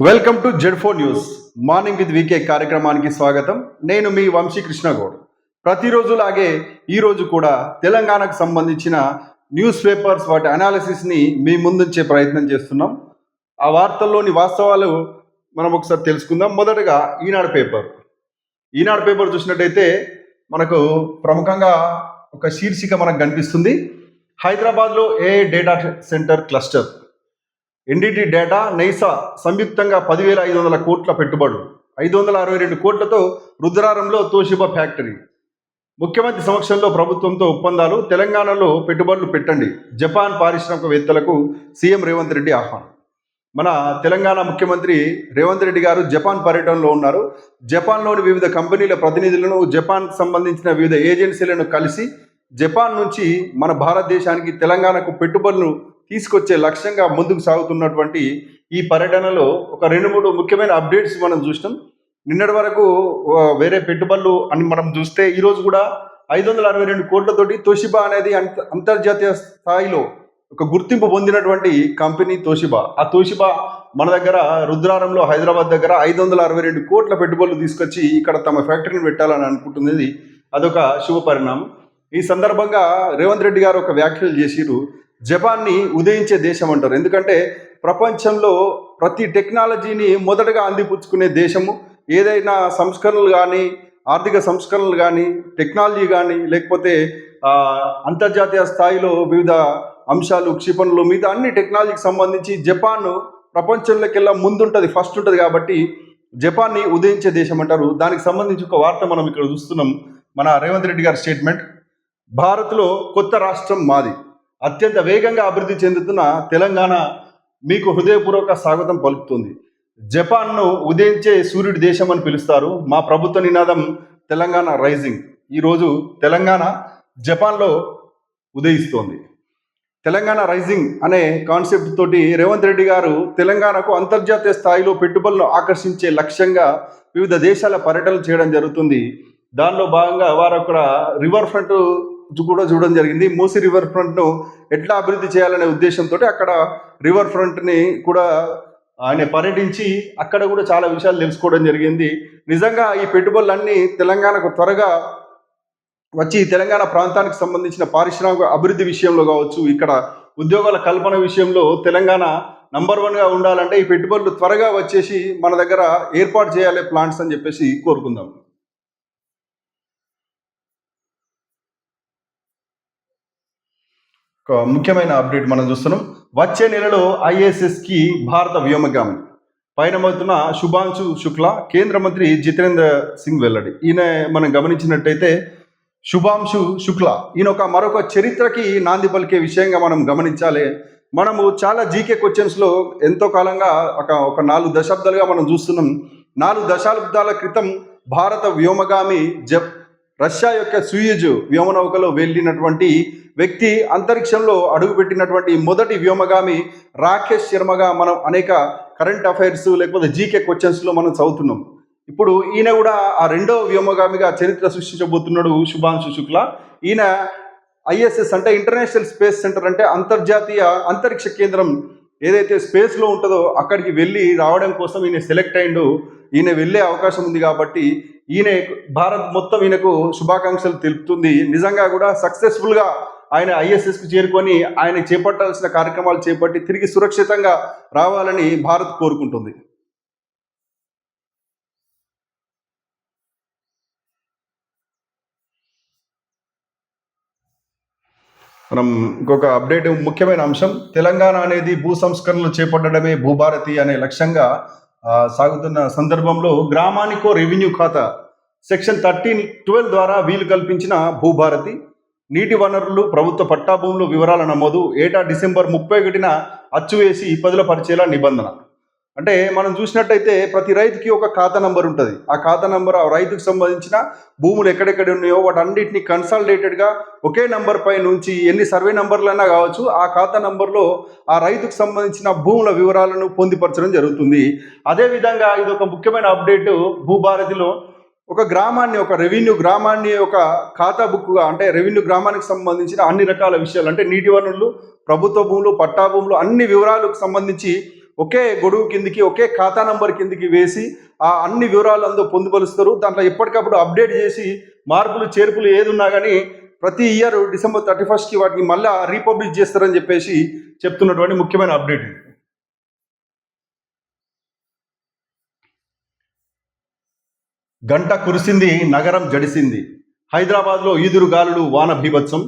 Welcome to Z four news. Morning with VK కార్యక్రమానికి స్వాగతం. నేను మీ వంశీ కృష్ణగౌడ్. ప్రతిరోజులాగే ఈరోజు కూడా తెలంగాణకు సంబంధించిన న్యూస్ పేపర్స్ వాటి అనాలిసిస్ని మీ ముందుంచే ప్రయత్నం చేస్తున్నాం. ఆ వార్తల్లోని వాస్తవాలు మనం ఒకసారి తెలుసుకుందాం. మొదటగా ఈనాడు పేపర్. ఈనాడు పేపర్ చూసినట్టయితే మనకు ప్రముఖంగా ఒక శీర్షిక మనకు కనిపిస్తుంది. హైదరాబాద్లో ఏ data centre cluster NDT data నైసా సంయుక్తంగా పదివేల ఐదు వందల కోట్ల పెట్టుబడులు. ఐదు వందల అరవై రెండు కోట్లతో రుద్రారంలో తోషిబా ఫ్యాక్టరీ. ముఖ్యమంత్రి సమక్షంలో ప్రభుత్వంతో ఒప్పందాలు తెలంగాణలో పెట్టుబడులు పెట్టండి జపాన్ పారిశ్రామికవేత్తలకు సీఎం రేవంత్ రెడ్డి ఆహ్వానం. మన తెలంగాణ ముఖ్యమంత్రి రేవంత్ రెడ్డి గారు జపాన్ పర్యటనలో ఉన్నారు. జపాన్లోని వివిధ కంపెనీల ప్రతినిధులను జపాన్ సంబంధించిన వివిధ ఏజెన్సీలను కలిసి జపాన్ నుంచి మన భారతదేశానికి తెలంగాణకు పెట్టుబడులు తీసుకొచ్చే లక్ష్యంగా ముందుకు సాగుతున్నటువంటి ఈ పర్యటనలో ఒక రెండు మూడు ముఖ్యమైన అప్డేట్స్ మనం చూసినాం. నిన్నటి వరకు వేరే పెట్టుబడులు అని మనం చూస్తే ఈరోజు కూడా ఐదు వందల అరవై రెండు కోట్లతోటి తోషిబా అనేది అంత అంతర్జాతీయ స్థాయిలో ఒక గుర్తింపు పొందినటువంటి కంపెనీ తోషిబా. ఆ తోషిబా మన దగ్గర రుద్రారంలో హైదరాబాద్ దగ్గర ఐదు వందల అరవై రెండు కోట్ల పెట్టుబడులు తీసుకొచ్చి ఇక్కడ తమ ఫ్యాక్టరీని పెట్టాలని అనుకుంటున్నది. అదొక శుభ పరిణామం. ఈ సందర్భంగా రేవంత్ రెడ్డి గారు ఒక వ్యాఖ్యలు చేసిరు జపాన్ని ఉదయించే దేశం అంటారు. ఎందుకంటే ప్రపంచంలో ప్రతి టెక్నాలజీని మొదటగా అందిపుచ్చుకునే దేశము. ఏదైనా సంస్కరణలు కానీ ఆర్థిక సంస్కరణలు కానీ టెక్నాలజీ కానీ లేకపోతే అంతర్జాతీయ స్థాయిలో వివిధ అంశాలు క్షిపణులు మిగతా అన్ని టెక్నాలజీకి సంబంధించి జపాన్ ప్రపంచంలోకెల్లా ముందుంటుంది ఫస్ట్ ఉంటుంది కాబట్టి జపాన్ని ఉదయించే దేశం అంటారు. దానికి సంబంధించి ఒక వార్త మనం ఇక్కడ చూస్తున్నాం. మన రేవంత్ రెడ్డి గారి స్టేట్మెంట్. భారత్లో కొత్త రాష్ట్రం మాది. అత్యంత వేగంగా అభివృద్ధి చెందుతున్న తెలంగాణ మీకు హృదయపూర్వక స్వాగతం పలుకుతుంది. జపాన్ను ఉదయించే సూర్యుడి దేశం అని పిలుస్తారు. మా ప్రభుత్వ నినాదం తెలంగాణ రైజింగ్. ఈరోజు తెలంగాణ జపాన్లో ఉదయిస్తోంది. తెలంగాణ రైజింగ్ అనే కాన్సెప్ట్ తోటి రేవంత్ రెడ్డి గారు తెలంగాణకు అంతర్జాతీయ స్థాయిలో పెట్టుబడులను ఆకర్షించే లక్ష్యంగా వివిధ దేశాల పర్యటనలు చేయడం జరుగుతుంది. దానిలో భాగంగా వారు అక్కడ రివర్ ఫ్రంట్ కూడా చూడడం జరిగింది. మూసి రివర్ ఫ్రంట్ను ఎట్లా అభివృద్ధి చేయాలనే ఉద్దేశంతో అక్కడ రివర్ ఫ్రంట్ని కూడా ఆయన పర్యటించి అక్కడ కూడా చాలా విషయాలు తెలుసుకోవడం జరిగింది. నిజంగా ఈ పెట్టుబడులన్నీ తెలంగాణకు త్వరగా వచ్చి తెలంగాణ ప్రాంతానికి సంబంధించిన పారిశ్రామిక అభివృద్ధి విషయంలో కావచ్చు ఇక్కడ ఉద్యోగాల కల్పన విషయంలో తెలంగాణ నంబర్ వన్గా ఉండాలంటే ఈ పెట్టుబడులు త్వరగా వచ్చేసి మన దగ్గర ఏర్పాటు చేయాలి ప్లాంట్స్ అని చెప్పేసి కోరుకుందాం. ముఖ్యమైన అప్డేట్ మనం చూస్తున్నాం. వచ్చే నెలలో ఐఎస్ఎస్కి భారత వ్యోమగామి. పైనమవుతున్న శుభాంశు శుక్ల కేంద్ర మంత్రి జితేంద్ర సింగ్ వెల్లడి. ఈయన మనం గమనించినట్టయితే శుభాంశు శుక్ల ఈయన ఒక మరొక చరిత్రకి నాంది పలికే విషయంగా మనం గమనించాలి. మనము చాలా జీకే క్వశ్చన్స్లో ఎంతో కాలంగా ఒక ఒక నాలుగు దశాబ్దాలుగా మనం చూస్తున్నాం. నాలుగు దశాబ్దాల క్రితం భారత వ్యోమగామి జప్ రష్యా యొక్క సూయిజ్ వ్యోమనౌకలో వెళ్ళినటువంటి వ్యక్తి అంతరిక్షంలో అడుగుపెట్టినటువంటి మొదటి వ్యోమగామి రాకేష్ శర్మగా మనం అనేక కరెంట్ అఫైర్స్ లేకపోతే జీకే క్వశ్చన్స్లో మనం చదువుతున్నాం. ఇప్పుడు ఈయన కూడా ఆ రెండో వ్యోమగామిగా చరిత్ర సృష్టించబోతున్నాడు శుభాంశు శుక్ల. ఈయన ఐఎస్ఎస్ అంటే ఇంటర్నేషనల్ స్పేస్ సెంటర్ అంటే అంతర్జాతీయ అంతరిక్ష కేంద్రం ఏదైతే స్పేస్లో ఉంటుందో అక్కడికి వెళ్ళి రావడం కోసం ఈయన సెలెక్ట్ అయిండు ఈయన వెళ్ళే అవకాశం ఉంది కాబట్టి ఈయన భారత్ మొత్తం ఈయనకు శుభాకాంక్షలు తెలుపుతుంది. నిజంగా కూడా సక్సెస్ఫుల్గా ఆయన ఐఎస్ఎస్కి చేరుకొని ఆయన చేపట్టాల్సిన కార్యక్రమాలు చేపట్టి తిరిగి సురక్షితంగా రావాలని భారత్ కోరుకుంటుంది. మనం ఇంకొక అప్డేట్ ముఖ్యమైన అంశం తెలంగాణ అనేది భూ సంస్కరణలు చేపట్టడమే భూభారతి అనే లక్ష్యంగా సాగుతున్న సందర్భంలో గ్రామానికో రెవెన్యూ ఖాతా సెక్షన్ థర్టీన్ ట్వెల్వ్ ద్వారా వీలు కల్పించిన భూభారతి నీటి వనరులు ప్రభుత్వ పట్టాభూములు వివరాల నమోదు ఏటా డిసెంబర్ ముప్పై ఒకటిన అచ్చు వేసి పదుల పరిచేలా నిబంధన. అంటే మనం చూసినట్టయితే ప్రతి రైతుకి ఒక ఖాతా నంబర్ ఉంటుంది. ఆ ఖాతా నంబర్ ఆ రైతుకు సంబంధించిన భూములు ఎక్కడెక్కడ ఉన్నాయో వాటన్నిటిని కన్సాలిడేటెడ్గా ఒకే నంబర్ పై నుంచి ఎన్ని సర్వే నంబర్లైనా కావచ్చు ఆ ఖాతా నంబర్లో ఆ రైతుకు సంబంధించిన భూముల వివరాలను పొందిపరచడం జరుగుతుంది. అదేవిధంగా ఇది ఒక ముఖ్యమైన అప్డేట్. భూభారతిలో ఒక గ్రామాన్ని ఒక రెవెన్యూ గ్రామాన్ని ఒక ఖాతా బుక్గా అంటే రెవెన్యూ గ్రామానికి సంబంధించిన అన్ని రకాల విషయాలు అంటే నీటి వనరులు ప్రభుత్వ భూములు పట్టా భూములు అన్ని వివరాలకు సంబంధించి ఒకే గొడుగు కిందికి ఒకే ఖాతా నంబర్ కిందికి వేసి ఆ అన్ని వివరాలు అందరూ పొందుపరుస్తారు. దాంట్లో ఎప్పటికప్పుడు అప్డేట్ చేసి మార్పులు చేర్పులు ఏదున్నా కానీ ప్రతి ఇయర్ డిసెంబర్ థర్టీ ఫస్ట్కి వాటిని మళ్ళీ రీపబ్లిష్ చేస్తారని చెప్పేసి చెప్తున్నటువంటి ముఖ్యమైన అప్డేట్ ఇది. గంట కురిసింది నగరం జడిసింది. హైదరాబాద్లో ఈదురు గాలులు వాన బీభత్సం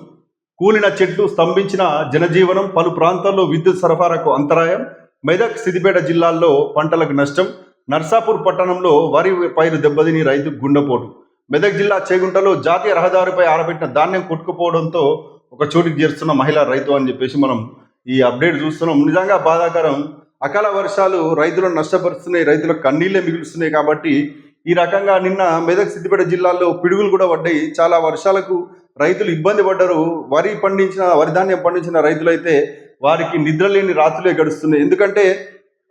కూలిన చెట్లు స్తంభించిన జనజీవనం పలు ప్రాంతాల్లో విద్యుత్ సరఫరాకు అంతరాయం. మెదక్ సిద్దిపేట జిల్లాల్లో పంటలకు నష్టం. నర్సాపూర్ పట్టణంలో వరి పైరు దెబ్బతిని రైతు గుండెపోటు. మెదక్ జిల్లా చేగుంటలో జాతీయ రహదారిపై ఆరబెట్టిన ధాన్యం కొట్టుకుపోవడంతో ఒక చోటికి చేరుస్తున్న మహిళా రైతు అని చెప్పేసి మనం ఈ అప్డేట్ చూస్తున్నాం. నిజంగా బాధాకరం. అకాల వర్షాలు రైతులను నష్టపరుస్తున్నాయి రైతులకు కన్నీళ్ళే మిగులుస్తున్నాయి కాబట్టి ఈ రకంగా నిన్న మెదక్ సిద్దిపేట జిల్లాల్లో పిడుగులు కూడా పడ్డాయి. చాలా వర్షాలకు రైతులు ఇబ్బంది పడ్డారు. వరి పండించిన వరి ధాన్యం పండించిన రైతులైతే వారికి నిద్రలేని రాత్రులే గడుస్తున్నాయి. ఎందుకంటే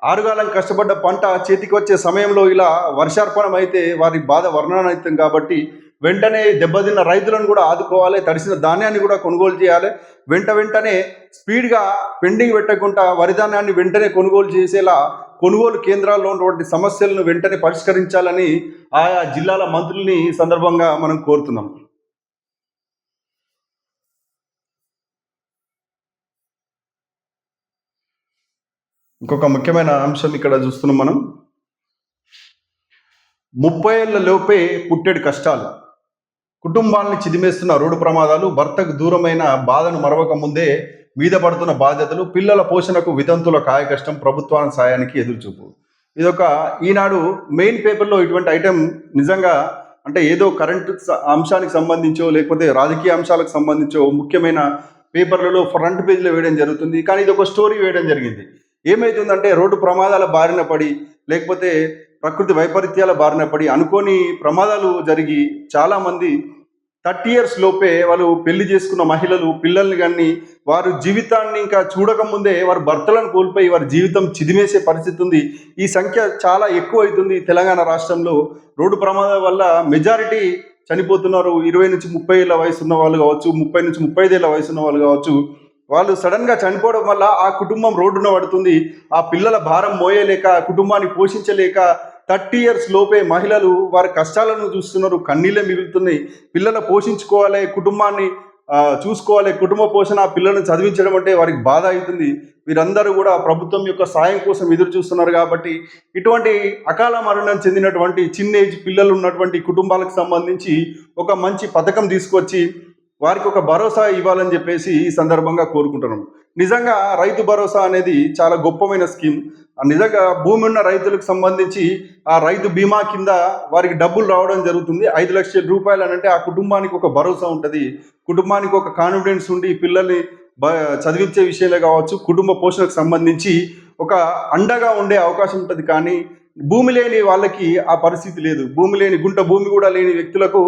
ఆరుగాలం కష్టపడ్డ పంట చేతికి వచ్చే సమయంలో ఇలా వర్షార్పణం అయితే వారి బాధ వర్ణనాతీతం కాబట్టి వెంటనే దెబ్బతిన్న రైతులను కూడా ఆదుకోవాలి తడిసిన ధాన్యాన్ని కూడా కొనుగోలు చేయాలి. వెంట వెంటనే స్పీడ్గా పెండింగ్ పెట్టకుండా వరి ధాన్యాన్ని వెంటనే కొనుగోలు చేసేలా కొనుగోలు కేంద్రాల్లో ఉన్నటువంటి సమస్యలను వెంటనే పరిష్కరించాలని ఆయా జిల్లాల మంత్రుల్ని సందర్భంగా మనం కోరుతున్నాం. ఇంకొక ముఖ్యమైన అంశం ఇక్కడ చూస్తున్నాం మనం. ముప్పై ఏళ్ళ లోపే పుట్టెడు కష్టాలు. కుటుంబాలను చిదిమేస్తున్న రోడ్డు ప్రమాదాలు భర్తకు దూరమైన బాధను మరవక ముందే మీద పడుతున్న బాధ్యతలు పిల్లల పోషణకు వితంతుల కాయ కష్టం ప్రభుత్వాల సాయానికి ఎదురుచూపు. ఇదొక ఈనాడు మెయిన్ పేపర్లో ఇటువంటి ఐటెం నిజంగా అంటే ఏదో కరెంట్ అంశానికి సంబంధించో లేకపోతే రాజకీయ అంశాలకు సంబంధించో ముఖ్యమైన పేపర్లలో ఫ్రంట్ పేజీలో వేయడం జరుగుతుంది. కానీ ఇది ఒక స్టోరీ వేయడం జరిగింది. ఏమైతుందంటే రోడ్డు ప్రమాదాల బారిన పడి లేకపోతే ప్రకృతి వైపరీత్యాల బారిన పడి అనుకోని ప్రమాదాలు జరిగి చాలామంది థర్టీ ఇయర్స్ లోపే వాళ్ళు పెళ్ళి చేసుకున్న మహిళలు పిల్లల్ని కానీ వారు జీవితాన్ని ఇంకా చూడకముందే వారి భర్తలను కోల్పోయి వారి జీవితం చిదిమేసే పరిస్థితి ఉంది. ఈ సంఖ్య చాలా ఎక్కువ అవుతుంది తెలంగాణ రాష్ట్రంలో. రోడ్డు ప్రమాదం వల్ల మెజారిటీ చనిపోతున్నారు. ఇరవై నుంచి ముప్పై ఏళ్ళ వయసు ఉన్న వాళ్ళు కావచ్చు ముప్పై నుంచి ముప్పై ఐదేళ్ళ వయసు ఉన్న వాళ్ళు కావచ్చు. వాళ్ళు సడన్గా చనిపోవడం వల్ల ఆ కుటుంబం రోడ్డున పడుతుంది. ఆ పిల్లల భారం మోయలేక కుటుంబాన్ని పోషించలేక థర్టీ ఇయర్స్ లోపే మహిళలు వారి కష్టాలను చూస్తున్నారు. కన్నీళ్ళే మిగులుతున్నాయి. పిల్లలు పోషించుకోవాలి కుటుంబాన్ని చూసుకోవాలి కుటుంబ పోషణ ఆ చదివించడం అంటే వారికి బాధ అవుతుంది. వీరందరూ కూడా ప్రభుత్వం యొక్క సాయం కోసం ఎదురు చూస్తున్నారు కాబట్టి ఇటువంటి అకాల మరణం చెందినటువంటి చిన్న ఏజ్ పిల్లలు ఉన్నటువంటి కుటుంబాలకు సంబంధించి ఒక మంచి పథకం తీసుకొచ్చి వారికి ఒక భరోసా ఇవ్వాలని చెప్పేసి ఈ సందర్భంగా కోరుకుంటున్నాం. నిజంగా రైతు భరోసా అనేది చాలా గొప్పమైన స్కీమ్. నిజంగా భూమి ఉన్న రైతులకు సంబంధించి ఆ రైతు బీమా కింద వారికి డబ్బులు రావడం జరుగుతుంది. ఐదు లక్షల రూపాయలు అని అంటే ఆ కుటుంబానికి ఒక భరోసా ఉంటుంది. కుటుంబానికి ఒక కాన్ఫిడెన్స్ ఉండి పిల్లల్ని బ చదివించే విషయంలో కావచ్చు కుటుంబ పోషణకు సంబంధించి ఒక అండగా ఉండే అవకాశం ఉంటుంది. కానీ భూమి లేని వాళ్ళకి ఆ పరిస్థితి లేదు. భూమి లేని గుంట భూమి కూడా లేని వ్యక్తులకు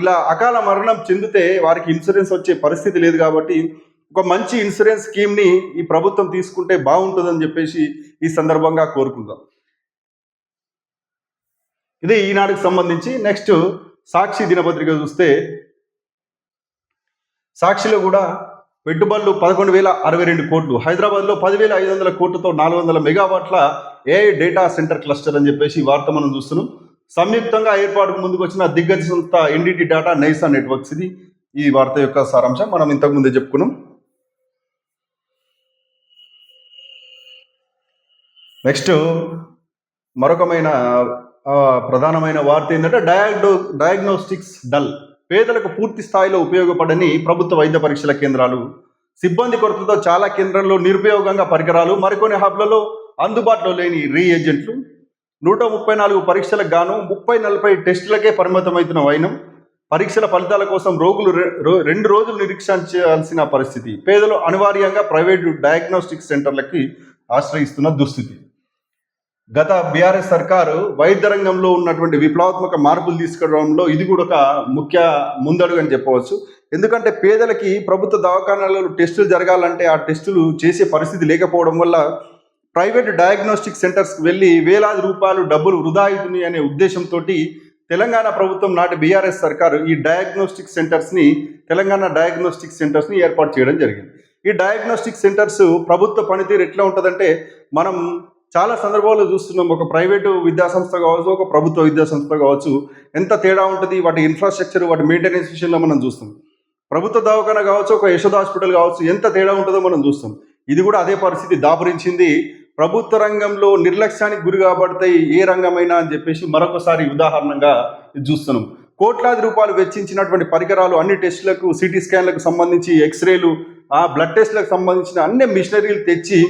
ఇలా అకాల మరణం చెందితే వారికి ఇన్సూరెన్స్ వచ్చే పరిస్థితి లేదు కాబట్టి ఒక మంచి ఇన్సూరెన్స్ స్కీమ్ని ఈ ప్రభుత్వం తీసుకుంటే బాగుంటుందని చెప్పేసి ఈ సందర్భంగా కోరుకుందాం. ఇది ఈనాడుకు సంబంధించి నెక్స్ట్ సాక్షి దినపత్రిక చూస్తే సాక్షిలో కూడా పెట్టుబడులు పదకొండు వేల అరవై రెండు కోట్లు హైదరాబాద్లో పదివేల ఐదు వందల కోట్లతో నాలుగు వందల మెగావాట్ల ఏఐ డేటా సెంటర్ క్లస్టర్ అని చెప్పేసి ఈ వార్త మనం చూస్తున్నాం. సంయుక్తంగా ఏర్పాటుకు ముందుకు వచ్చిన దిగ్గజ సంస్థ ఎన్డిటి డేటా నైసా నెట్వర్క్స్ ఇది ఈ వార్త యొక్క సారాంశం. మనం ఇంతకు ముందే చెప్పుకున్నాం. నెక్స్ట్ మరొకమైన ప్రధానమైన వార్త ఏంటంటే డయాగ్నో డయాగ్నోస్టిక్స్ డల్. పేదలకు పూర్తి స్థాయిలో ఉపయోగపడని ప్రభుత్వ వైద్య పరీక్షల కేంద్రాలు. సిబ్బంది కొరతతో చాలా కేంద్రాల్లో నిరుపయోగంగా పరికరాలు మరికొన్ని హబ్లలో అందుబాటులో లేని రీఏజెంట్లు నూట ముప్పై నాలుగు పరీక్షలకు గాను ముప్పై నలభై టెస్టులకే పరిమితమవుతున్న వైనం పరీక్షల ఫలితాల కోసం రోగులు రెండు రోజులు నిరీక్షించాల్సిన పరిస్థితి పేదలు అనివార్యంగా ప్రైవేటు డయాగ్నోస్టిక్ సెంటర్లకి ఆశ్రయిస్తున్న దుస్థితి. గత బీఆర్ఎస్ సర్కారు వైద్య రంగంలో ఉన్నటువంటి విప్లవాత్మక మార్పులు తీసుకురావడంలో ఇది కూడా ఒక ముఖ్య ముందడుగు అని చెప్పవచ్చు. ఎందుకంటే పేదలకి ప్రభుత్వ దవాఖానాలలో టెస్టులు జరగాలంటే ఆ టెస్టులు చేసే పరిస్థితి లేకపోవడం వల్ల ప్రైవేట్ డయాగ్నోస్టిక్ సెంటర్స్కి వెళ్ళి వేలాది రూపాయలు డబ్బులు వృధా అవుతుంది అనే ఉద్దేశంతో తెలంగాణ ప్రభుత్వం నాటి బీఆర్ఎస్ సర్కారు ఈ డయాగ్నోస్టిక్ సెంటర్స్ని తెలంగాణ డయాగ్నోస్టిక్ సెంటర్స్ని ఏర్పాటు చేయడం జరిగింది. ఈ డయాగ్నోస్టిక్ సెంటర్స్ ప్రభుత్వ పనితీరు ఎట్లా ఉంటుందంటే మనం చాలా సందర్భాల్లో చూస్తున్నాం ఒక ప్రైవేటు విద్యా సంస్థ కావచ్చు ఒక ప్రభుత్వ విద్యా సంస్థ కావచ్చు ఎంత తేడా ఉంటుంది వాటి ఇన్ఫ్రాస్ట్రక్చర్ వాటి మెయింటెనెన్స్ విషయంలో మనం చూస్తాం ప్రభుత్వ దవాఖాన కావచ్చు ఒక యశోద హాస్పిటల్ కావచ్చు ఎంత తేడా ఉంటుందో మనం చూస్తాం ఇది కూడా అదే పరిస్థితి దాపురించింది ప్రభుత్వ రంగంలో నిర్లక్ష్యానికి గురి కాబడతాయి ఏ రంగమైనా అని చెప్పేసి మరొకసారి ఉదాహరణగా ఇది చూస్తున్నాం. కోట్లాది రూపాయలు వెచ్చించినటువంటి పరికరాలు అన్ని టెస్టులకు సిటీ స్కాన్లకు సంబంధించి ఎక్స్రేలు ఆ బ్లడ్ టెస్ట్లకు సంబంధించిన అన్ని మిషనరీలు తెచ్చి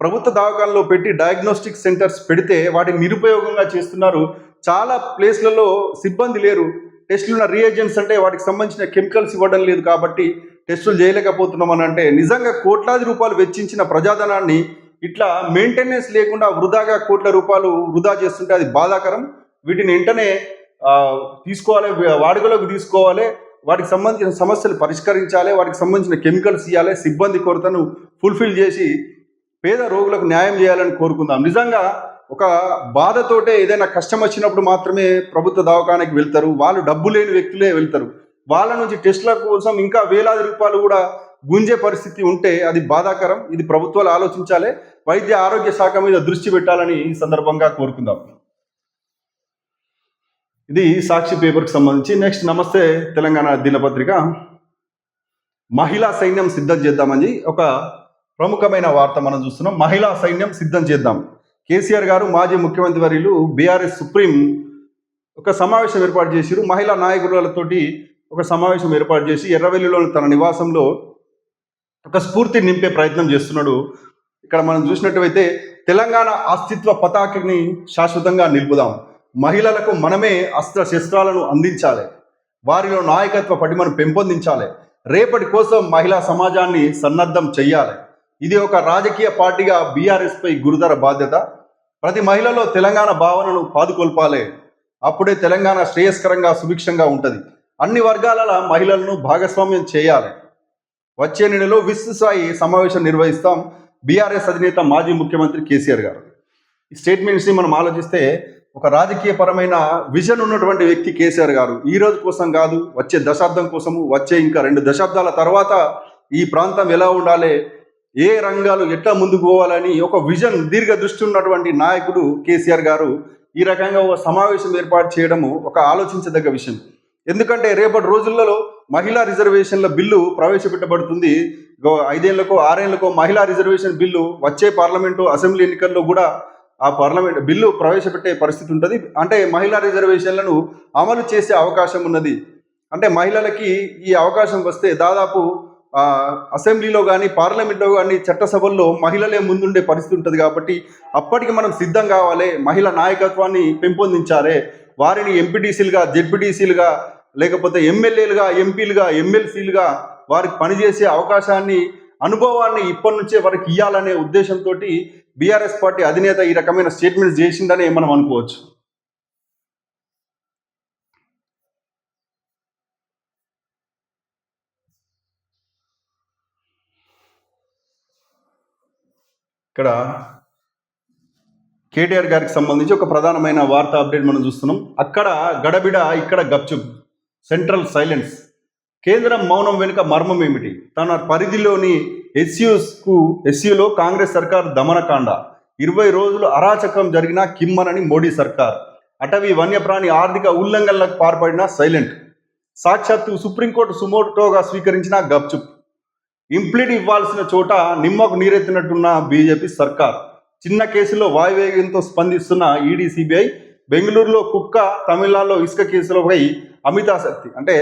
ప్రభుత్వ దవాఖానలో పెట్టి డయాగ్నోస్టిక్ సెంటర్స్ పెడితే వాటిని నిరుపయోగంగా చేస్తున్నారు. చాలా ప్లేస్లలో సిబ్బంది లేరు. టెస్టులు ఉన్న రియేజెంట్స్ అంటే వాటికి సంబంధించిన కెమికల్స్ ఇవ్వడం లేదు కాబట్టి టెస్టులు చేయలేకపోతున్నాం అని అంటే నిజంగా కోట్లాది రూపాయలు వెచ్చించిన ప్రజాధనాన్ని ఇట్లా మెయింటెనెన్స్ లేకుండా వృధాగా కోట్ల రూపాయలు వృధా చేస్తుంటే అది బాధాకరం. వీటిని వెంటనే తీసుకోవాలి వాడుకలోకి తీసుకోవాలి. వాటికి సంబంధించిన సమస్యలు పరిష్కరించాలి. వాటికి సంబంధించిన కెమికల్స్ ఇవ్వాలి. సిబ్బంది కొరతను ఫుల్ఫిల్ చేసి పేద రోగులకు న్యాయం చేయాలని కోరుకుందాం. నిజంగా ఒక బాధతోటే ఏదైనా కష్టం వచ్చినప్పుడు మాత్రమే ప్రభుత్వ దవాఖానకి వెళ్తారు. వాళ్ళు డబ్బు లేని వ్యక్తులే వెళ్తారు. వాళ్ళ నుంచి టెస్టుల కోసం ఇంకా వేలాది రూపాయలు కూడా గుంజే పరిస్థితి ఉంటే అది బాధాకరం. ఇది ప్రభుత్వాలు ఆలోచించాలి. వైద్య ఆరోగ్య శాఖ మీద దృష్టి పెట్టాలని ఈ సందర్భంగా కోరుకుందాం. ఇది సాక్షి పేపర్కి సంబంధించి. నెక్స్ట్ నమస్తే తెలంగాణ దినపత్రిక. మహిళా సైన్యం సిద్ధం చేద్దామని ఒక ప్రముఖమైన వార్త మనం చూస్తున్నాం. మహిళా సైన్యం సిద్ధం చేద్దాం. కేసీఆర్ గారు మాజీ ముఖ్యమంత్రి వర్యులు బీఆర్ఎస్ సుప్రీం ఒక సమావేశం ఏర్పాటు చేసిరు మహిళా నాయకులతోటి ఒక సమావేశం ఏర్పాటు చేసి ఎర్రవెల్లిలోని తన నివాసంలో ఒక స్ఫూర్తి నింపే ప్రయత్నం చేస్తున్నాడు. ఇక్కడ మనం చూసినట్టయితే తెలంగాణ అస్తిత్వ పతాకని శాశ్వతంగా నిలుపుదాం. మహిళలకు మనమే అస్త్ర శస్త్రాలను అందించాలి. వారిలో నాయకత్వ పటిమను పెంపొందించాలి. రేపటి కోసం మహిళా సమాజాన్ని సన్నద్ధం చెయ్యాలి. ఇది ఒక రాజకీయ పార్టీగా బీఆర్ఎస్పై గురుదర గురుతర బాధ్యత. ప్రతి మహిళలో తెలంగాణ భావనను పాదుకొల్పాలి. అప్పుడే తెలంగాణ శ్రేయస్కరంగా సుభిక్షంగా ఉంటుంది. అన్ని వర్గాల మహిళలను భాగస్వామ్యం చేయాలి. వచ్చే నెలలో విశ్వస్థాయి సమావేశం నిర్వహిస్తాం బీఆర్ఎస్ అధినేత మాజీ ముఖ్యమంత్రి కేసీఆర్ గారు. ఈ స్టేట్మెంట్స్ని మనం ఆలోచిస్తే ఒక రాజకీయపరమైన విజన్ ఉన్నటువంటి వ్యక్తి కేసీఆర్ గారు. ఈ రోజు కోసం కాదు వచ్చే దశాబ్దం కోసము వచ్చే ఇంకా రెండు దశాబ్దాల తర్వాత ఈ ప్రాంతం ఎలా ఉండాలి ఏ రంగాలు ఎట్లా ముందుకు పోవాలని ఒక విజన్ దీర్ఘ దృష్టి ఉన్నటువంటి నాయకుడు కేసీఆర్ గారు ఈ రకంగా ఒక సమావేశం ఏర్పాటు చేయడము ఒక ఆలోచించదగ్గ విషయం. ఎందుకంటే రేపటి రోజులలో మహిళా రిజర్వేషన్ల బిల్లు ప్రవేశపెట్టబడుతుంది. గో ఐదేళ్ళకో ఆరేళ్ళకో మహిళా రిజర్వేషన్ బిల్లు వచ్చే పార్లమెంటు అసెంబ్లీ ఎన్నికల్లో కూడా ఆ పార్లమెంట్ బిల్లు ప్రవేశపెట్టే పరిస్థితి ఉంటుంది. అంటే మహిళా రిజర్వేషన్లను అమలు చేసే అవకాశం ఉన్నది. అంటే మహిళలకి ఈ అవకాశం వస్తే దాదాపు అసెంబ్లీలో కానీ పార్లమెంట్లో కానీ చట్టసభల్లో మహిళలే ముందుండే పరిస్థితి ఉంటుంది కాబట్టి అప్పటికి మనం సిద్ధం కావాలి. మహిళ నాయకత్వాన్ని పెంపొందించాలి. వారిని ఎంపీటీసీలుగా జెడ్పీటీసీలుగా లేకపోతే ఎమ్మెల్యేలుగా ఎంపీలుగా ఎమ్మెల్సీలుగా వారికి పనిచేసే అవకాశాన్ని అనుభవాన్ని ఇప్పటి నుంచే వారికి ఇవ్వాలనే ఉద్దేశంతో బీఆర్ఎస్ పార్టీ అధినేత ఈ రకమైన స్టేట్మెంట్స్ చేసిందని మనం అనుకోవచ్చు. ఇక్కడ కేటీఆర్ గారికి సంబంధించి ఒక ప్రధానమైన వార్తా అప్డేట్ మనం చూస్తున్నాం. అక్కడ గడబిడ ఇక్కడ గప్చుప్. Central silence. కేంద్రం మౌనం వెనుక మర్మం ఏమిటి? తన పరిధిలోని ఎస్యూస్కు ఎస్యూలో కాంగ్రెస్ సర్కార్ దమనకాండ. ఇరవై రోజులు అరాచకం జరిగిన కిమ్మనని మోడీ సర్కార్. అటవీ వన్యప్రాణి ఆర్థిక ఉల్లంఘనలకు పాల్పడిన సైలెంట్. సాక్షాత్తు సుప్రీంకోర్టు సుమోటోగా స్వీకరించిన గప్చుప్. ఇంప్లీట్ ఇవ్వాల్సిన చోట నిమ్మకు నీరెత్తినట్టున్న బీజేపీ సర్కార్. చిన్న కేసులో వాయువేగంతో స్పందిస్తున్న ఈడీ సిబిఐ బెంగళూరులో కుక్క తమిళనాడులో ఇసుక కేసులపై అమితాశక్తి అంటే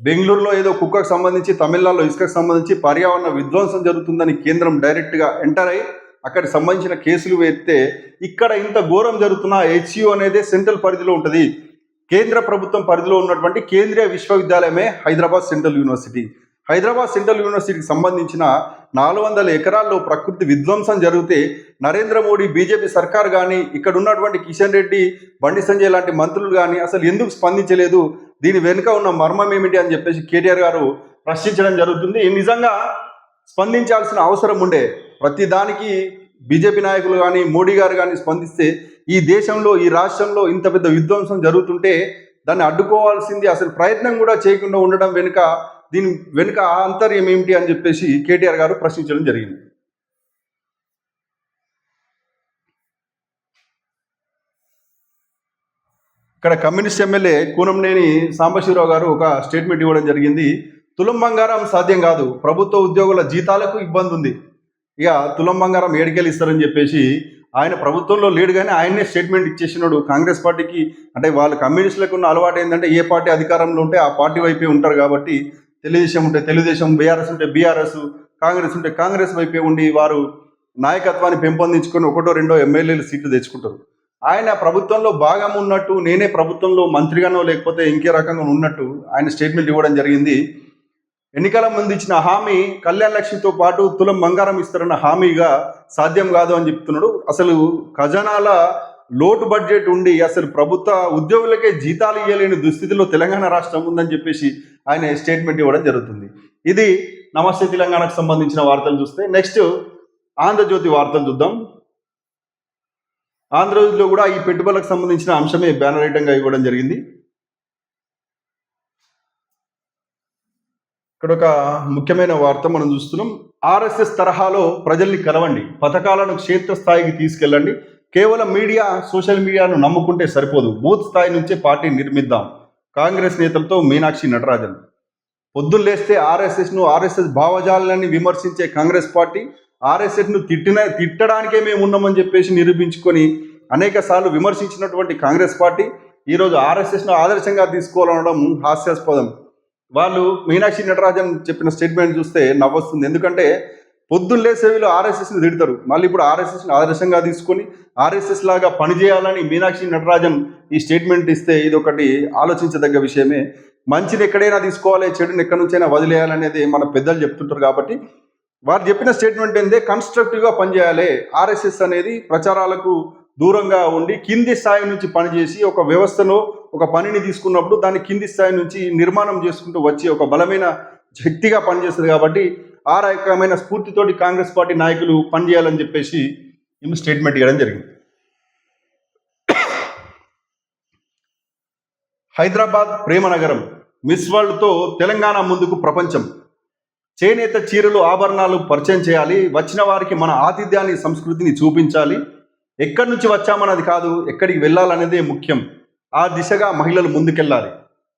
బెంగళూరులో ఏదో కుక్కకు సంబంధించి తమిళనాడులో ఇసుకకు సంబంధించి పర్యావరణ విధ్వంసం జరుగుతుందని కేంద్రం డైరెక్ట్గా ఎంటర్ అయ్యి అక్కడికి సంబంధించిన కేసులు వేస్తే ఇక్కడ ఇంత ఘోరం జరుగుతున్న హెచ్యు అనేది సెంట్రల్ పరిధిలో ఉంటుంది. కేంద్ర ప్రభుత్వం పరిధిలో ఉన్నటువంటి కేంద్రీయ విశ్వవిద్యాలయమే Hyderabad central university. Hyderabad central యూనివర్సిటీకి సంబంధించిన నాలుగు వందల ఎకరాల్లో ప్రకృతి విధ్వంసం జరిగితే నరేంద్ర మోడీ బీజేపీ సర్కార్ కానీ ఇక్కడ ఉన్నటువంటి కిషన్ రెడ్డి బండి సంజయ్ లాంటి మంత్రులు కానీ అసలు ఎందుకు స్పందించలేదు? దీని వెనుక ఉన్న మర్మం ఏమిటి అని చెప్పేసి కేటీఆర్ గారు ప్రశ్నించడం జరుగుతుంది. నిజంగా స్పందించాల్సిన అవసరం ఉండే ప్రతి దానికి బీజేపీ నాయకులు కానీ మోడీ గారు కానీ స్పందిస్తే ఈ దేశంలో ఈ రాష్ట్రంలో ఇంత పెద్ద విధ్వంసం జరుగుతుంటే దాన్ని అడ్డుకోవాల్సింది అసలు ప్రయత్నం కూడా చేయకుండా ఉండడం వెనుక దీని వెనుక ఆంతర్యం ఏమిటి అని చెప్పేసి కేటీఆర్ గారు ప్రశ్నించడం జరిగింది. ఇక్కడ కమ్యూనిస్ట్ ఎమ్మెల్యే కూనంనేని సాంబశివరావు గారు ఒక స్టేట్మెంట్ ఇవ్వడం జరిగింది. తులం బంగారం సాధ్యం కాదు. ప్రభుత్వ ఉద్యోగుల జీతాలకు ఇబ్బంది ఉంది. ఇక తులం బంగారం ఏడికెళ్ళి ఇస్తారని చెప్పేసి ఆయన ప్రభుత్వంలో లేడు కానీ ఆయనే స్టేట్మెంట్ ఇచ్చేసినాడు. కాంగ్రెస్ పార్టీకి అంటే వాళ్ళ కమ్యూనిస్టులకు ఉన్న అలవాటు ఏంటంటే ఏ పార్టీ అధికారంలో ఉంటే ఆ పార్టీ వైపే ఉంటారు కాబట్టి తెలుగుదేశం ఉంటే తెలుగుదేశం బీఆర్ఎస్ ఉంటే బీఆర్ఎస్ కాంగ్రెస్ ఉంటే కాంగ్రెస్ వైపే ఉండి వారు నాయకత్వాన్ని పెంపొందించుకొని ఒకటో రెండో ఎమ్మెల్యేలు సీట్లు తెచ్చుకుంటారు. ఆయన ప్రభుత్వంలో భాగం ఉన్నట్టు నేనే ప్రభుత్వంలో మంత్రిగానో లేకపోతే ఇంకే రకంగా ఉన్నట్టు ఆయన స్టేట్మెంట్ ఇవ్వడం జరిగింది. ఎన్నికల ముందు ఇచ్చిన హామీ కళ్యాణ లక్ష్మితో పాటు తులం బంగారం ఇస్తారన్న హామీగా సాధ్యం కాదు అని చెప్తున్నాడు. అసలు ఖజానాల లోటు బడ్జెట్ ఉండి అసలు ప్రభుత్వ ఉద్యోగులకే జీతాలు ఇవ్వలేని దుస్థితిలో తెలంగాణ రాష్ట్రం ఉందని చెప్పేసి ఆయన స్టేట్మెంట్ ఇవ్వడం జరుగుతుంది. ఇది నమస్తే తెలంగాణకు సంబంధించిన వార్తలు చూస్తే నెక్స్ట్ ఆంధ్రజ్యోతి వార్తలు చూద్దాం. ఆంధ్రజ్యోతిలో కూడా ఈ పెట్టుబడులకు సంబంధించిన అంశమే బ్యానర్ ఐటంగా ఇవ్వడం జరిగింది. ఇక్కడ ఒక ముఖ్యమైన వార్త మనం చూస్తున్నాం. ఆర్ఎస్ఎస్ తరహాలో ప్రజల్ని కలవండి. పథకాలను క్షేత్రస్థాయికి తీసుకెళ్ళండి. కేవలం మీడియా సోషల్ మీడియాను నమ్ముకుంటే సరిపోదు. బూత్ స్థాయి నుంచే పార్టీ నిర్మిద్దాం. కాంగ్రెస్ నేతలతో మీనాక్షి నటరాజన్. పొద్దున్న లేస్తే ఆర్ఎస్ఎస్ను ఆర్ఎస్ఎస్ భావజాలని విమర్శించే కాంగ్రెస్ పార్టీ ఆర్ఎస్ఎస్ను తిట్టిన తిట్టడానికే మేము ఉన్నామని చెప్పేసి నిరూపించుకొని అనేక సార్లు విమర్శించినటువంటి కాంగ్రెస్ పార్టీ ఈరోజు ఆర్ఎస్ఎస్ను ఆదర్శంగా తీసుకోవాలనడం హాస్యాస్పదం. వాళ్ళు మీనాక్షి నటరాజన్ చెప్పిన స్టేట్మెంట్ చూస్తే నవ్వొస్తుంది. ఎందుకంటే పొద్దున్నే సేవలో ఆర్ఎస్ఎస్ని తిడతారు. మళ్ళీ ఇప్పుడు ఆర్ఎస్ఎస్ని ఆదర్శంగా తీసుకొని ఆర్ఎస్ఎస్ లాగా పనిచేయాలని మీనాక్షి నటరాజన్ ఈ స్టేట్మెంట్ ఇస్తే ఇది ఒకటి ఆలోచించదగ్గ విషయమే. మంచిని ఎక్కడైనా తీసుకోవాలి చెడుని ఎక్కడి నుంచైనా వదిలేయాలనేది మన పెద్దలు చెప్తుంటారు కాబట్టి వారు చెప్పిన స్టేట్మెంట్ ఏందే? కన్స్ట్రక్టివ్గా పనిచేయాలి. ఆర్ఎస్ఎస్ అనేది ప్రచారాలకు దూరంగా ఉండి కింది స్థాయి నుంచి పనిచేసి ఒక వ్యవస్థను ఒక పనిని తీసుకున్నప్పుడు దాన్ని కింది స్థాయి నుంచి నిర్మాణం చేసుకుంటూ వచ్చి ఒక బలమైన శక్తిగా పనిచేస్తుంది కాబట్టి ఆ రకమైన స్ఫూర్తితోటి కాంగ్రెస్ పార్టీ నాయకులు పనిచేయాలని చెప్పేసి ఈమె స్టేట్మెంట్ ఇవ్వడం జరిగింది. హైదరాబాద్ ప్రేమనగరం మిస్ వరల్డ్తో తెలంగాణ ముందుకు ప్రపంచం. చేనేత చీరలు ఆభరణాలు పరిచయం చేయాలి. వచ్చిన వారికి మన ఆతిథ్యాన్ని సంస్కృతిని చూపించాలి. ఎక్కడి నుంచి వచ్చామన్నది కాదు ఎక్కడికి వెళ్ళాలనేదే ముఖ్యం. ఆ దిశగా మహిళలు ముందుకెళ్ళాలి.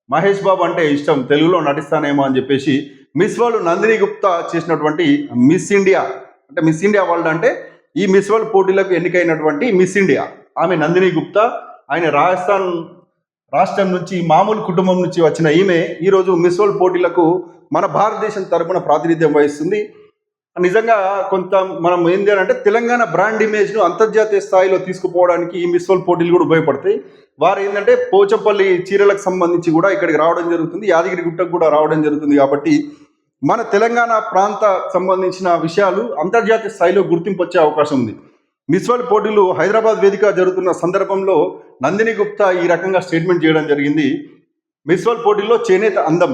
మహేష్ బాబు అంటే ఇష్టం తెలుగులో నటిస్తానేమో అని చెప్పేసి మిస్ వరల్డ్ నందిని గుప్తా చేసినటువంటి మిస్ ఇండియా. అంటే మిస్ ఇండియా వరల్డ్ అంటే ఈ మిస్ వరల్డ్ పోటీలకు ఎన్నికైనటువంటి మిస్ ఇండియా. ఆమె నందిని గుప్తా ఆయన రాజస్థాన్ రాష్ట్రం నుంచి మామూలు కుటుంబం నుంచి వచ్చిన ఈమె ఈరోజు మిస్ వరల్డ్ పోటీలకు మన భారతదేశం తరపున ప్రాతినిధ్యం వహిస్తుంది. నిజంగా కొంత మనం ఏం అని అంటే తెలంగాణ బ్రాండ్ ఇమేజ్ను అంతర్జాతీయ స్థాయిలో తీసుకుపోవడానికి ఈ మిస్ పోటీలు కూడా ఉపయోగపడతాయి. వారు ఏంటంటే పోచంపల్లి చీరలకు సంబంధించి కూడా ఇక్కడికి రావడం జరుగుతుంది. యాదగిరి గుట్టకు కూడా రావడం జరుగుతుంది కాబట్టి మన తెలంగాణ ప్రాంత సంబంధించిన విషయాలు అంతర్జాతీయ స్థాయిలో గుర్తింపు వచ్చే అవకాశం ఉంది. మిస్ పోటీలు హైదరాబాద్ వేదిక జరుగుతున్న సందర్భంలో నందిని గుప్తా ఈ రకంగా స్టేట్మెంట్ చేయడం జరిగింది. మిస్వల్ పోటీల్లో చేనేత అందం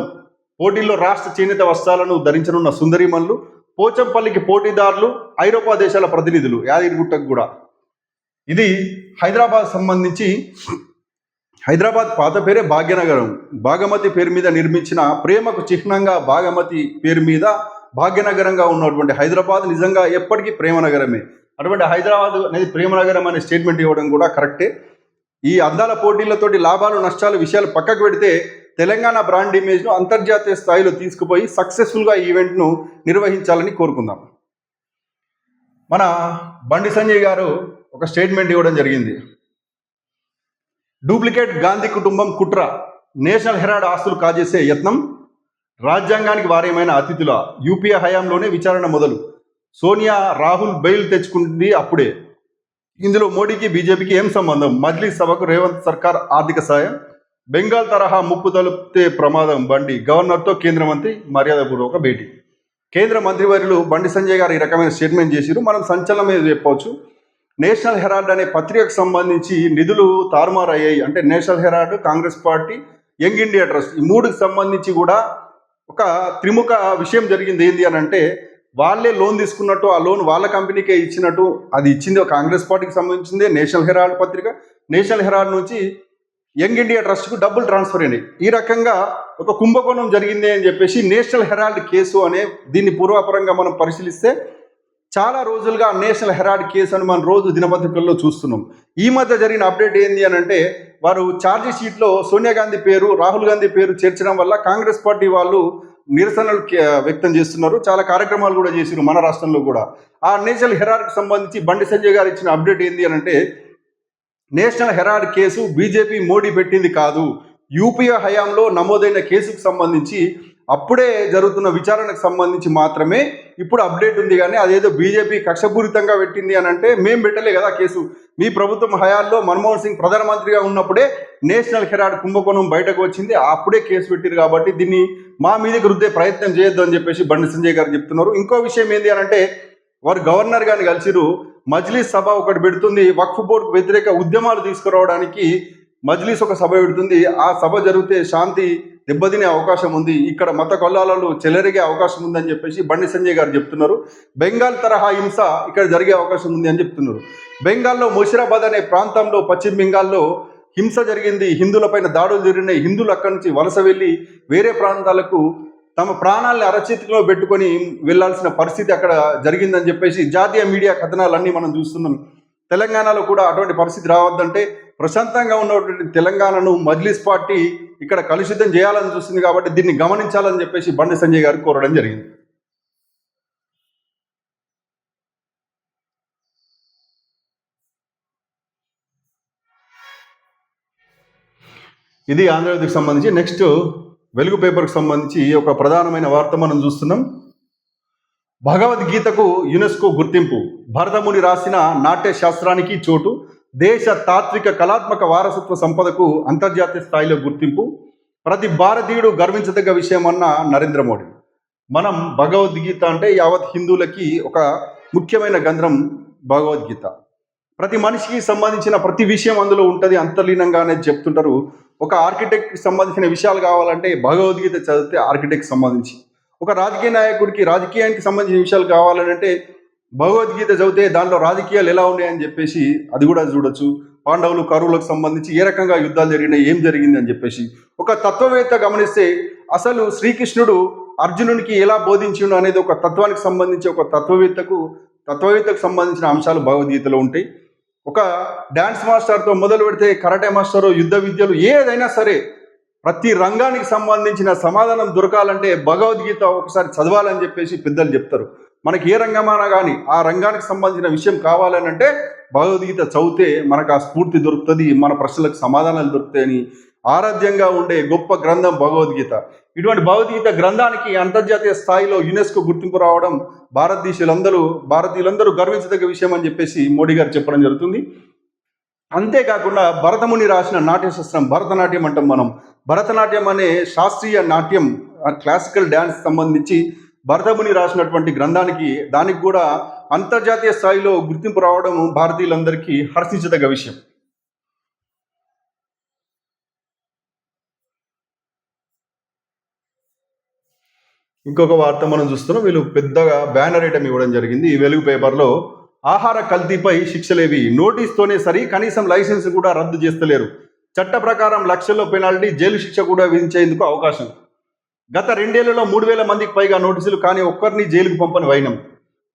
పోటీల్లో రాష్ట్ర చేనేత వస్త్రాలను ధరించనున్న సుందరిమల్లు పోచంపల్లికి పోటీదారులు ఐరోపా దేశాల ప్రతినిధులు యాదగిరిగుట్టకు కూడా. ఇది హైదరాబాద్ సంబంధించి హైదరాబాద్ పాత పేరే భాగ్యనగరం. భాగమతి పేరు మీద నిర్మించిన ప్రేమకు చిహ్నంగా భాగమతి పేరు మీద భాగ్యనగరంగా ఉన్నటువంటి హైదరాబాద్ నిజంగా ఎప్పటికీ ప్రేమనగరమే. అటువంటి హైదరాబాద్ అనేది ప్రేమనగరం అనే స్టేట్మెంట్ ఇవ్వడం కూడా కరెక్టే. ఈ అద్దాల పోటీలతోటి లాభాలు నష్టాలు విషయాలు పక్కకు పెడితే తెలంగాణ బ్రాండ్ ఇమేజ్ను అంతర్జాతీయ స్థాయిలో తీసుకుపోయి సక్సెస్ఫుల్గా ఈవెంట్ను నిర్వహించాలని కోరుకుందాం. మన బండి సంజయ్ గారు ఒక స్టేట్మెంట్ ఇవ్వడం జరిగింది. డూప్లికేట్ గాంధీ కుటుంబం కుట్ర నేషనల్ హెరాల్డ్ ఆస్తులు కాజేసే యత్నం రాజ్యాంగానికి వారేమైన అతిథుల యూపీఏ హయాంలోనే విచారణ మొదలు. సోనియా రాహుల్ బెయిల్ తెచ్చుకుంది అప్పుడే. ఇందులో మోడీకి బీజేపీకి ఏం సంబంధం? మజ్లీ సభకు రేవంత్ సర్కార్ ఆర్థిక సాయం బెంగాల్ తరహా ముప్పు తలుపుతే ప్రమాదం బండి గవర్నర్తో కేంద్ర మంత్రి మర్యాదపూర్వక భేటీ. కేంద్ర మంత్రివర్యులు బండి సంజయ్ గారు ఈ రకమైన స్టేట్మెంట్ చేసిరు మనం సంచలనం చెప్పవచ్చు. నేషనల్ హెరాల్డ్ అనే పత్రికకు సంబంధించి నిధులు తారుమారు అయ్యాయి అంటే National Herald Congress party Young India Trust ఈ మూడుకి సంబంధించి కూడా ఒక త్రిముఖ విషయం జరిగింది. ఏంటి అని అంటే వాళ్ళే లోన్ తీసుకున్నట్టు ఆ లోన్ వాళ్ళ కంపెనీకే ఇచ్చినట్టు అది ఇచ్చింది. కాంగ్రెస్ పార్టీకి సంబంధించిందే. నేషనల్ హెరాల్డ్ పత్రిక నేషనల్ హెరాల్డ్ నుంచి యంగ్ ఇండియా ట్రస్ట్కు డబ్బులు ట్రాన్స్ఫర్ అయినాయి. ఈ రకంగా ఒక కుంభకోణం జరిగింది అని చెప్పేసి నేషనల్ హెరాల్డ్ కేసు అనే దీన్ని పూర్వపరంగా మనం పరిశీలిస్తే చాలా రోజులుగా నేషనల్ హెరాల్డ్ కేసు అని మనం రోజు దినపత్రికల్లో చూస్తున్నాం. ఈ మధ్య జరిగిన అప్డేట్ ఏంది అని అంటే వారు ఛార్జీ షీట్లో సోనియా గాంధీ పేరు రాహుల్ గాంధీ పేరు చేర్చడం వల్ల కాంగ్రెస్ పార్టీ వాళ్ళు నిరసనలు కే- వ్యక్తం చేస్తున్నారు. చాలా కార్యక్రమాలు కూడా చేసారు మన రాష్ట్రంలో కూడా. ఆ నేషనల్ హెరాల్డ్కి సంబంధించి బండి సంజయ్ గారు ఇచ్చిన అప్డేట్ ఏంది అని అంటే National Herald case BJP Modi పెట్టింది కాదు. యూపీఏ హయాంలో నమోదైన కేసుకు సంబంధించి అప్పుడే జరుగుతున్న విచారణకు సంబంధించి మాత్రమే ఇప్పుడు అప్డేట్ ఉంది. కానీ అదేదో బీజేపీ కక్షపూరితంగా పెట్టింది అని అంటే మేము పెట్టలే కదా కేసు. మీ ప్రభుత్వం హయాల్లో మన్మోహన్ సింగ్ ప్రధానమంత్రిగా ఉన్నప్పుడే నేషనల్ హెరాడ్ కుంభకోణం బయటకు వచ్చింది. అప్పుడే కేసు పెట్టారు కాబట్టి దీన్ని మా మీదకి రుద్దే ప్రయత్నం చేయొద్దు అని చెప్పేసి బండి సంజయ్ గారు చెప్తున్నారు. ఇంకో విషయం ఏంటి అని అంటే వారు గవర్నర్ గారిని కలిసిరు. మజ్లీస్ సభ ఒకటి పెడుతుంది. వక్ఫ్ బోర్డు వ్యతిరేక ఉద్యమాలు తీసుకురావడానికి మజ్లీస్ ఒక సభ పెడుతుంది. ఆ సభ జరిగితే శాంతి దెబ్బతినే అవకాశం ఉంది. ఇక్కడ మత కొల్లాలలో చెలరిగే అవకాశం ఉందని చెప్పేసి బండి సంజయ్ గారు చెప్తున్నారు. బెంగాల్ తరహా హింస ఇక్కడ జరిగే అవకాశం ఉంది అని చెప్తున్నారు. బెంగాల్లో ముషిరాబాద్ అనే ప్రాంతంలో పశ్చిమ బెంగాల్లో హింస జరిగింది. హిందువులపైన దాడులు జరిగినాయి. హిందువులు అక్కడి నుంచి వలస వెళ్ళి వేరే ప్రాంతాలకు తమ ప్రాణాలను అరచేతిలో పెట్టుకొని వెళ్ళాల్సిన పరిస్థితి అక్కడ జరిగిందని చెప్పేసి జాతీయ మీడియా కథనాలన్నీ మనం చూస్తున్నాం. తెలంగాణలో కూడా అటువంటి పరిస్థితి రావద్దంటే ప్రశాంతంగా ఉన్నటువంటి తెలంగాణను మజ్లిస్ పార్టీ ఇక్కడ కలుషితం చేయాలని చూస్తుంది కాబట్టి దీన్ని గమనించాలని చెప్పేసి బండి సంజయ్ గారు కోరడం జరిగింది. ఇది ఆంధ్రజ్యోతికి సంబంధించి. నెక్స్ట్ వెలుగు పేపర్కు సంబంధించి ఒక ప్రధానమైన వార్త మనం చూస్తున్నాం. భగవద్గీతకు యునెస్కో గుర్తింపు. భరతముని రాసిన నాట్య శాస్త్రానికి చోటు. దేశ తాత్విక కళాత్మక వారసత్వ సంపదకు అంతర్జాతీయ స్థాయిలో గుర్తింపు. ప్రతి భారతీయుడు గర్వించదగ్గ విషయం అన్న నరేంద్ర మోడీ. మనం భగవద్గీత అంటే యావత్ హిందువులకి ఒక ముఖ్యమైన గ్రంథం భగవద్గీత. ప్రతి మనిషికి సంబంధించిన ప్రతి విషయం అందులో ఉంటుంది. అంతర్లీనంగానే చెప్తుంటారు. ఒక ఆర్కిటెక్ట్కి సంబంధించిన విషయాలు కావాలంటే భగవద్గీత చదివితే ఆర్కిటెక్ట్ సంబంధించి. ఒక రాజకీయ నాయకుడికి రాజకీయానికి సంబంధించిన విషయాలు కావాలంటే భగవద్గీత చదివితే దాంట్లో రాజకీయాలు ఎలా ఉన్నాయని చెప్పేసి అది కూడా చూడొచ్చు. పాండవులు కరువులకు సంబంధించి ఏ రకంగా యుద్ధాలు జరిగినాయి ఏం జరిగింది అని చెప్పేసి. ఒక తత్వవేత్త గమనిస్తే అసలు శ్రీకృష్ణుడు అర్జునునికి ఎలా బోధించిండు అనేది ఒక తత్వానికి సంబంధించి ఒక తత్వవేత్తకు తత్వవేత్తకు సంబంధించిన అంశాలు భగవద్గీతలో ఉంటాయి. ఒక డ్యాన్స్ మాస్టర్తో మొదలు పెడితే కరాటే మాస్టరు యుద్ధ విద్యలు ఏదైనా సరే ప్రతి రంగానికి సంబంధించిన సమాధానం దొరకాలంటే భగవద్గీత ఒకసారి చదవాలని చెప్పేసి పెద్దలు చెప్తారు. మనకి ఏ రంగమైనా కానీ ఆ రంగానికి సంబంధించిన విషయం కావాలని అంటే భగవద్గీత చదివితే మనకు ఆ స్ఫూర్తి దొరుకుతుంది మన ప్రశ్నలకు సమాధానాలు దొరుకుతాయని ఆరాధ్యంగా ఉండే గొప్ప గ్రంథం భగవద్గీత. ఇటువంటి భగవద్గీత గ్రంథానికి అంతర్జాతీయ స్థాయిలో యునెస్కో గుర్తింపు రావడం భారతదేశీయులందరూ భారతీయులందరూ గర్వించదగ్గ విషయం అని చెప్పేసి మోడీ గారు చెప్పడం జరుగుతుంది. అంతేకాకుండా భరతముని రాసిన నాట్యశాస్త్రం భరతనాట్యం అంటాం మనం. భరతనాట్యం అనే శాస్త్రీయ నాట్యం క్లాసికల్ డ్యాన్స్ సంబంధించి భరతముని రాసినటువంటి గ్రంథానికి దానికి కూడా అంతర్జాతీయ స్థాయిలో గుర్తింపు రావడం భారతీయులందరికీ హర్షించదగ్గ విషయం. ఇంకొక వార్త మనం చూస్తున్నాం. వీళ్ళు పెద్దగా బ్యానర్ ఐటమ్ ఇవ్వడం జరిగింది. ఈ వెలుగు పేపర్లో ఆహార కల్తీపై శిక్షలేవి. నోటీస్తోనే సరి కనీసం లైసెన్స్ కూడా రద్దు చేస్తలేరు. చట్ట ప్రకారం లక్షల్లో పెనాల్టీ జైలు శిక్ష కూడా విధించేందుకు అవకాశం. గత రెండేళ్ళలో మూడు వేల మందికి పైగా నోటీసులు కానీ ఒక్కరిని జైలుకు పంపని వైనం.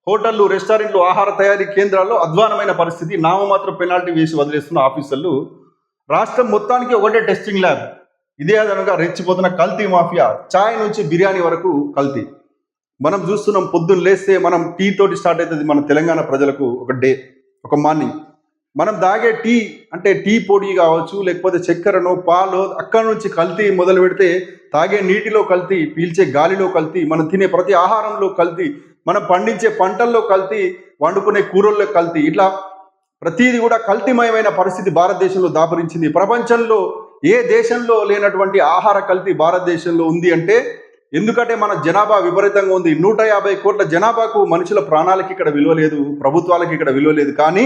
హోటళ్ళు రెస్టారెంట్లు ఆహార తయారీ కేంద్రాల్లో అధ్వానమైన పరిస్థితి. నామమాత్రం పెనాల్టీ వేసి వదిలేస్తున్న ఆఫీసర్లు. రాష్ట్రం మొత్తానికి ఒకటే టెస్టింగ్ ల్యాబ్. ఇదే అదనగా రెచ్చిపోతున్న కల్తీ మాఫియా చాయ్ నుంచి బిర్యానీ వరకు కల్తీ. మనం చూస్తున్నాం పొద్దున్న లేస్తే మనం టీ తోటి స్టార్ట్ అవుతుంది మన తెలంగాణ ప్రజలకు ఒక డే ఒక మార్నింగ్. మనం తాగే టీ అంటే టీ పొడి కావచ్చు లేకపోతే చక్కెరను పాలు అక్కడ నుంచి కల్తీ మొదలు పెడితే తాగే నీటిలో కల్తీ పీల్చే గాలిలో కల్తీ మనం తినే ప్రతి ఆహారంలో కల్తీ మనం పండించే పంటల్లో కల్తీ వండుకునే కూరల్లో కల్తీ. ఇట్లా ప్రతిదీ కూడా కల్తీమయమైన పరిస్థితి భారతదేశంలో దాపరించింది. ప్రపంచంలో ఏ దేశంలో లేనటువంటి ఆహార కల్తీ భారతదేశంలో ఉంది అంటే ఎందుకంటే మన జనాభా విపరీతంగా ఉంది. నూట యాభై కోట్ల జనాభాకు మనుషుల ప్రాణాలకి ఇక్కడ విలువ లేదు ప్రభుత్వాలకి ఇక్కడ విలువ లేదు. కానీ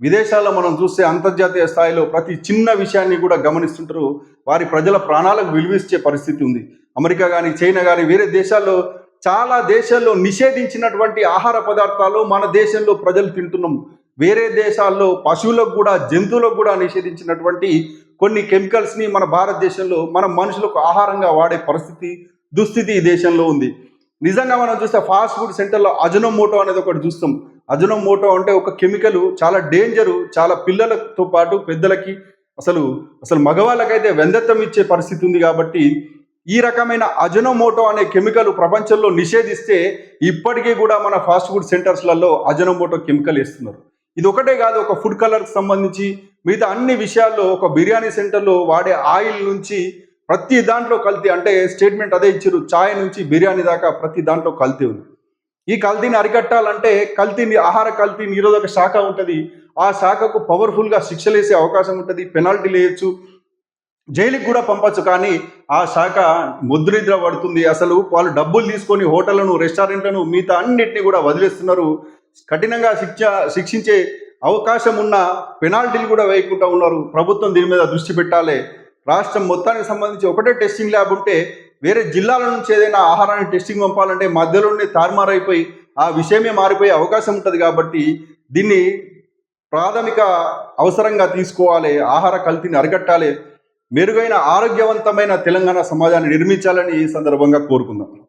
విదేశాల్లో మనం చూస్తే అంతర్జాతీయ స్థాయిలో ప్రతి చిన్న విషయాన్ని కూడా గమనిస్తుంటారు. వారి ప్రజల ప్రాణాలకు విలువిచ్చే పరిస్థితి ఉంది. అమెరికా కానీ చైనా కానీ వేరే దేశాల్లో చాలా దేశాల్లో నిషేధించినటువంటి ఆహార పదార్థాలు మన దేశంలో ప్రజలు తింటున్నాం. వేరే దేశాల్లో పశువులకు కూడా జంతువులకు కూడా నిషేధించినటువంటి కొన్ని కెమికల్స్ని మన భారతదేశంలో మన మనుషులకు ఆహారంగా వాడే పరిస్థితి దుస్థితి ఈ దేశంలో ఉంది. నిజంగా మనం చూస్తే ఫాస్ట్ ఫుడ్ సెంటర్లో అజనోమోటో అనేది ఒకటి చూస్తాం. అజనోమోటో అంటే ఒక కెమికల్ చాలా డేంజరు చాలా పిల్లలతో పాటు పెద్దలకి అసలు అసలు మగవాళ్ళకైతే వెందత్వం ఇచ్చే పరిస్థితి ఉంది కాబట్టి ఈ రకమైన అజనోమోటో అనే కెమికల్ ప్రపంచంలో నిషేధిస్తే ఇప్పటికీ కూడా మన ఫాస్ట్ ఫుడ్ సెంటర్స్లలో అజనోమోటో కెమికల్ వేస్తున్నారు. ఇది ఒకటే కాదు ఒక ఫుడ్ కలర్కి సంబంధించి మిగతా అన్ని విషయాల్లో ఒక బిర్యానీ సెంటర్లో వాడే ఆయిల్ నుంచి ప్రతి దాంట్లో కల్తీ అంటే స్టేట్మెంట్ అదే ఇచ్చారు ఛాయ్ నుంచి బిర్యానీ దాకా ప్రతి దాంట్లో కల్తీ ఉంది. ఈ కల్తీని అరికట్టాలంటే కల్తీ ఆహార కల్తీ నిరోధక శాఖ ఉంటుంది. ఆ శాఖకు పవర్ఫుల్గా శిక్షలు వేసే అవకాశం ఉంటుంది పెనాల్టీలు వేయచ్చు జైలుకి కూడా పంపచ్చు కానీ ఆ శాఖ ముద్రనిద్ర పడుతుంది. అసలు వాళ్ళు డబ్బులు తీసుకొని హోటళ్ళను రెస్టారెంట్లను మిగతా అన్నింటినీ కూడా వదిలేస్తున్నారు. కఠినంగా శిక్ష శిక్షించే అవకాశం ఉన్న పెనాల్టీలు కూడా వేయకుండా ఉన్నారు. ప్రభుత్వం దీని మీద దృష్టి పెట్టాలి. రాష్ట్రం మొత్తానికి సంబంధించి ఒకటే టెస్టింగ్ ల్యాబ్ ఉంటే వేరే జిల్లాల నుంచి ఏదైనా ఆహారాన్ని టెస్టింగ్ పంపాలంటే మధ్యలోనే తారుమారైపోయి ఆ విషయమే మారిపోయే అవకాశం ఉంటుంది కాబట్టి దీన్ని ప్రాథమిక అవసరంగా తీసుకోవాలి. ఆహార కల్తీని అరికట్టాలి. మెరుగైన ఆరోగ్యవంతమైన తెలంగాణ సమాజాన్ని నిర్మించాలని ఈ సందర్భంగా కోరుకుందాం.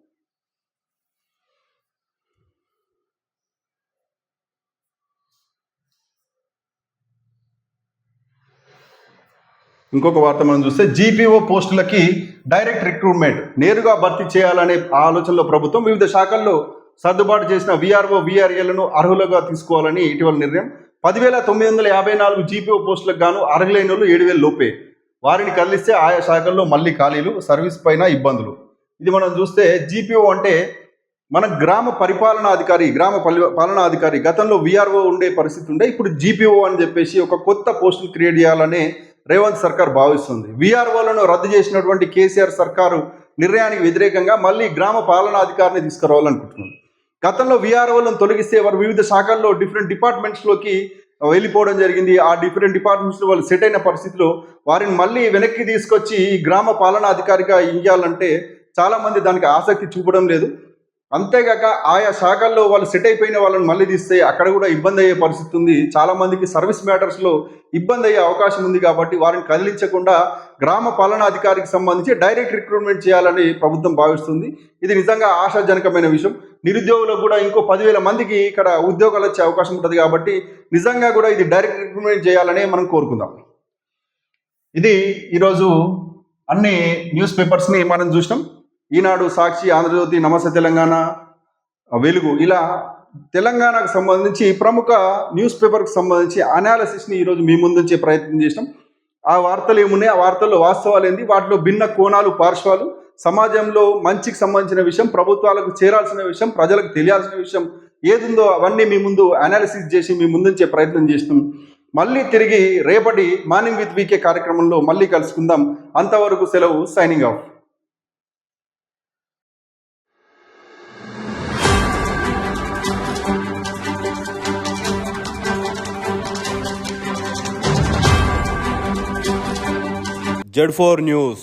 ఇంకొక వార్త మనం చూస్తే జీపీఓ పోస్టులకి డైరెక్ట్ రిక్రూట్మెంట్ నేరుగా భర్తీ చేయాలనే ఆలోచనలో ప్రభుత్వం వివిధ శాఖల్లో సర్దుబాటు చేసిన విఆర్ఓ విఆర్ఏలను అర్హులుగా తీసుకోవాలని ఇటీవల నిర్ణయం. పదివేల తొమ్మిది వందల యాభై నాలుగు జీపీఓ పోస్టులకు గాను అర్హులైన వాళ్ళు ఏడు వేల లోపే. వారిని కదిలిస్తే ఆయా శాఖల్లో మళ్ళీ ఖాళీలు సర్వీస్ పైన ఇబ్బందులు. ఇది మనం చూస్తే జీపీఓ అంటే మన గ్రామ పరిపాలనాధికారి గ్రామ పలి పాలనాధికారి గతంలో విఆర్ఓ ఉండే పరిస్థితి ఉండే ఇప్పుడు జీపీఓ అని చెప్పేసి ఒక కొత్త పోస్టులు క్రియేట్ చేయాలని రేవంత్ సర్కార్ భావిస్తుంది. విఆర్ఓలను రద్దు చేసినటువంటి కేసీఆర్ సర్కారు నిర్ణయానికి వ్యతిరేకంగా మళ్ళీ గ్రామ పాలనాధికారిని తీసుకురావాలనుకుంటున్నారు. గతంలో విఆర్ఓలను తొలగిస్తే వారు వివిధ శాఖల్లో డిఫరెంట్ డిపార్ట్మెంట్స్లోకి వెళ్ళిపోవడం జరిగింది. ఆ డిఫరెంట్ డిపార్ట్మెంట్స్లో వాళ్ళు సెట్ అయిన పరిస్థితిలో వారిని మళ్ళీ వెనక్కి తీసుకొచ్చి ఈ గ్రామ పాలనాధికారిగా ఇయ్యాలంటే చాలామంది దానికి ఆసక్తి చూపడం లేదు. అంతేగాక ఆయా శాఖల్లో వాళ్ళు సెట్ అయిపోయిన వాళ్ళని మళ్ళీ తీస్తే అక్కడ కూడా ఇబ్బంది అయ్యే పరిస్థితి ఉంది. చాలామందికి సర్వీస్ మ్యాటర్స్లో ఇబ్బంది అయ్యే అవకాశం ఉంది కాబట్టి వారిని కదిలించకుండా గ్రామ పాలనాధికారికి సంబంధించి డైరెక్ట్ రిక్రూట్మెంట్ చేయాలని ప్రభుత్వం భావిస్తుంది. ఇది నిజంగా ఆశాజనకమైన విషయం. నిరుద్యోగులకు కూడా ఇంకో పదివేల మందికి ఇక్కడ ఉద్యోగాలు వచ్చే అవకాశం ఉంటుంది కాబట్టి నిజంగా కూడా ఇది డైరెక్ట్ రిక్రూట్మెంట్ చేయాలని మనం కోరుకుందాం. ఇది ఈరోజు అన్ని న్యూస్ పేపర్స్ని మనం చూసినాం. ఈనాడు సాక్షి ఆంధ్రజ్యోతి నమస్తే తెలంగాణ. వెలుగు. ఇలా తెలంగాణకు సంబంధించి ప్రముఖ న్యూస్ పేపర్కి సంబంధించి అనాలసిస్ని ఈరోజు మీ ముందుంచే ప్రయత్నం చేసినాం. ఆ వార్తలు ఏమున్నాయి? ఆ వార్తల్లో వాస్తవాలు ఏంది? వాటిలో భిన్న కోణాలు పార్శ్వాలు సమాజంలో మంచికి సంబంధించిన విషయం ప్రభుత్వాలకు చేరాల్సిన విషయం ప్రజలకు తెలియాల్సిన విషయం ఏదుందో అవన్నీ మీ ముందు అనాలిసిస్ చేసి మీ ముందుంచే ప్రయత్నం చేసినాం. మళ్ళీ తిరిగి రేపటి మార్నింగ్ విత్ వీకే కార్యక్రమంలో మళ్ళీ కలుసుకుందాం. అంతవరకు సెలవు signing off. Z four news